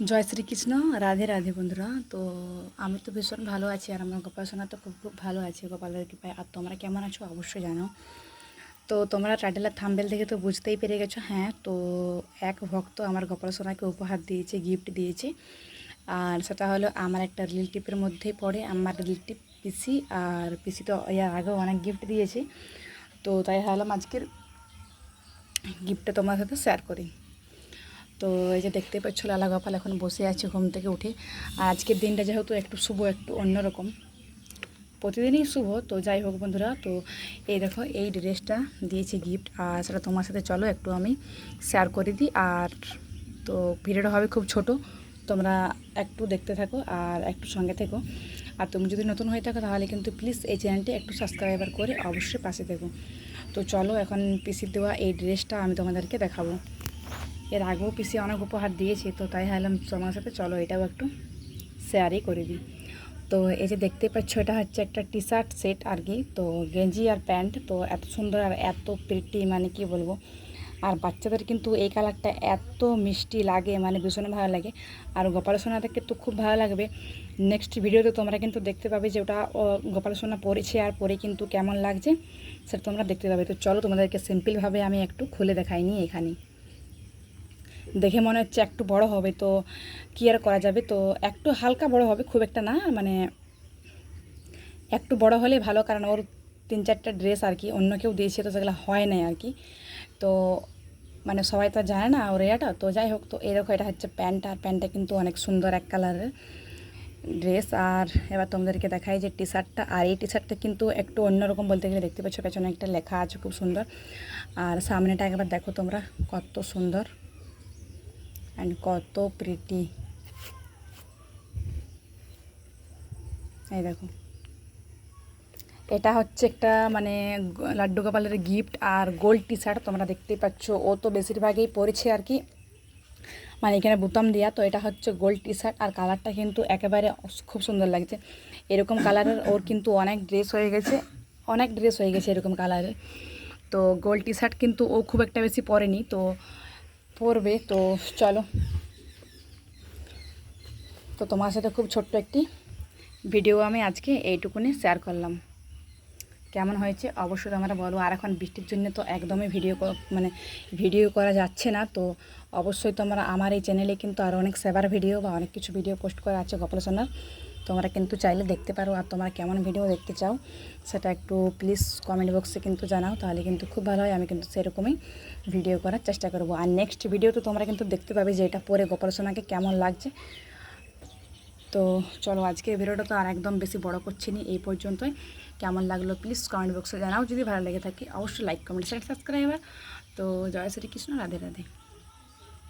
জয় শ্রীকৃষ্ণ, রাধে রাধে বন্ধুরা। তো আমি তো ভীষণ ভালো আছি আর আমার গোপাল সোনা তো খুব খুব ভালো আছে। গোপালের কৃপায়। আর তোমরা কেমন আছো? অবশ্যই জানো। তো তোমরা টাইটেলের থাম্বেল দেখে তো বুঝতেই পেরে গেছো। হ্যাঁ তো এক ভক্ত আমার গোপাল সোনাকে উপহার দিয়েছে গিফট দিয়েছে। আর সেটা হলো আমার একটা রিলেটিভের মধ্যেই পড়ে। আমার রিলেটিভ পিসি আর পিসি তো এর আগেও অনেক গিফট দিয়েছে। তো তাই ভাবলাম আজকের গিফটটা তোমার সাথে শেয়ার করি। তো এই যে দেখতে পাচ্ছ, লালা গোপাল এখন বসে আছে ঘুম থেকে উঠে। আর আজকের দিনটা যেহেতু একটু শুভ, একটু অন্যরকম। প্রতিদিনই শুভ, তো যাই হোক বন্ধুরা, তো এই দেখো, এই ড্রেসটা দিয়েছে গিফট আর সেটা তোমার সাথে চলো, একটু আমি শেয়ার করে দিই। আর তো ভিডিওটা হবে খুব ছোট, তোমরা একটু দেখতে থাকো আর একটু সঙ্গে থেকো। আর তুমি যদি নতুন হয়ে থাকো, তাহলে কিন্তু প্লিজ এই চ্যানেলটি একটু সাবস্ক্রাইবার করে অবশ্যই পাশে থেকো। তো চলো, এখন পিসির দেওয়া এই ড্রেসটা আমি তোমাদেরকে দেখাবো। এর আগেও পিসি অনেক উপহার দিয়েছে, তো তাই ভাবলাম তোমার সাথে চলো, এটাও একটু শেয়ারই করে দিই। তো এই যে দেখতে পাচ্ছ, এটা হচ্ছে একটা টি শার্ট সেট আর কি, তো গেঞ্জি আর প্যান্ট, তো এত সুন্দর আর এত প্রিটি মানে কি বলব? আর বাচ্চাদের কিন্তু এই কালারটা এত মিষ্টি লাগে মানে ভীষণ ভালো লাগে। আর গোপাল সোনা দেখতে তো খুব ভালো লাগবে। নেক্সট ভিডিওতে তোমরা কিন্তু দেখতে পাবে যে ওটা গোপাল সোনা পরেছে আর পরে কিন্তু কেমন লাগছে, সেটা তোমরা দেখতে পাবে। তো চলো তোমাদেরকে সিম্পলভাবে আমি একটু খুলে দেখাইনি এখানে। দেখে মনে হচ্ছে একটু বড় হবে, তো কী আর করা যাবে? তো একটু হালকা বড় হবে, খুব একটা না মানে একটু বড় হলে ভালো, কারণ ওর তিন চারটা ড্রেস আর কি, অন্য কেউ দিয়েছে তো সেগুলো হয় নাই আর কি। তো মানে সবাই তো জানে না ওর এটা তো যাই হোক, তো এরকম এটা হচ্ছে প্যান্ট, আর প্যান্টটা কিন্তু অনেক সুন্দর এক কালারের ড্রেস। আর এবার তোমাদেরকে দেখাই যে টি শার্টটা আর এই টি শার্টটা কিন্তু একটু অন্যরকম বলতে গেলে দেখতে পাচ্ছ পেছনে একটা লেখা আছে, খুব সুন্দর। আর সামনেটা একবার দেখো তোমরা, কত সুন্দর। অ্যান্ড কত প্রিটি এই দেখো। এটা হচ্ছে একটা মানে লাড্ডু গোপালের গিফট আর গোল্ড টি শার্ট তোমরা দেখতেই পাচ্ছ। ও তো বেশিরভাগই পরেছে আর কি। মানে এখানে বুতাম দেওয়া তো এটা হচ্ছে গোল্ড টি শার্ট আর কালারটা কিন্তু একেবারে খুব সুন্দর লাগছে। এরকম কালারের ওর কিন্তু অনেক ড্রেস হয়ে গেছে। অনেক ড্রেস হয়ে গেছে এরকম কালারের তো গোল্ড টি শার্ট কিন্তু ও খুব একটা বেশি পরেনি। তো পরবে তো চলো। তো তোমার সাথে খুব ছোট্ট একটি ভিডিও আমি আজকে এইটুকুনি শেয়ার করলাম। কেমন হয়েছে? অবশ্যই তোমরা বলো। আর এখন বৃষ্টির জন্য তো একদমই ভিডিও মানে ভিডিও করা যাচ্ছে না। তো অবশ্যই তোমরা আমার এই চ্যানেলে কিন্তু আরও অনেক সেবার ভিডিও বা অনেক কিছু ভিডিও পোস্ট করা আছে গোপাল সোনার। তোমরা কিন্তু চাইলে দেখতে পারো আর তোমরা কেমন ভিডিও দেখতে চাও, সেটা একটু প্লিজ কমেন্ট বক্সে কিন্তু জানাও, তাহলে কিন্তু খুব ভালো হয়, আমি কিন্তু সেরকমই ভিডিও করার চেষ্টা করব। আর নেক্সট ভিডিও তো তোমরা কিন্তু দেখতে পাবে যে এটা পরে গোপাল সোনাকে কেমন লাগছে। তো চলো আজকে ভিডিওটা তো আর একদম বেশি বড় করছি না, এই পর্যন্তই। কেমন লাগল প্লিজ কমেন্ট বক্সে জানাও, যদি ভালো লেগে থাকে অবশ্যই লাইক কমেন্ট শেয়ার সাবস্ক্রাইবার তো জয় শ্রীকৃষ্ণ, রাধে রাধে।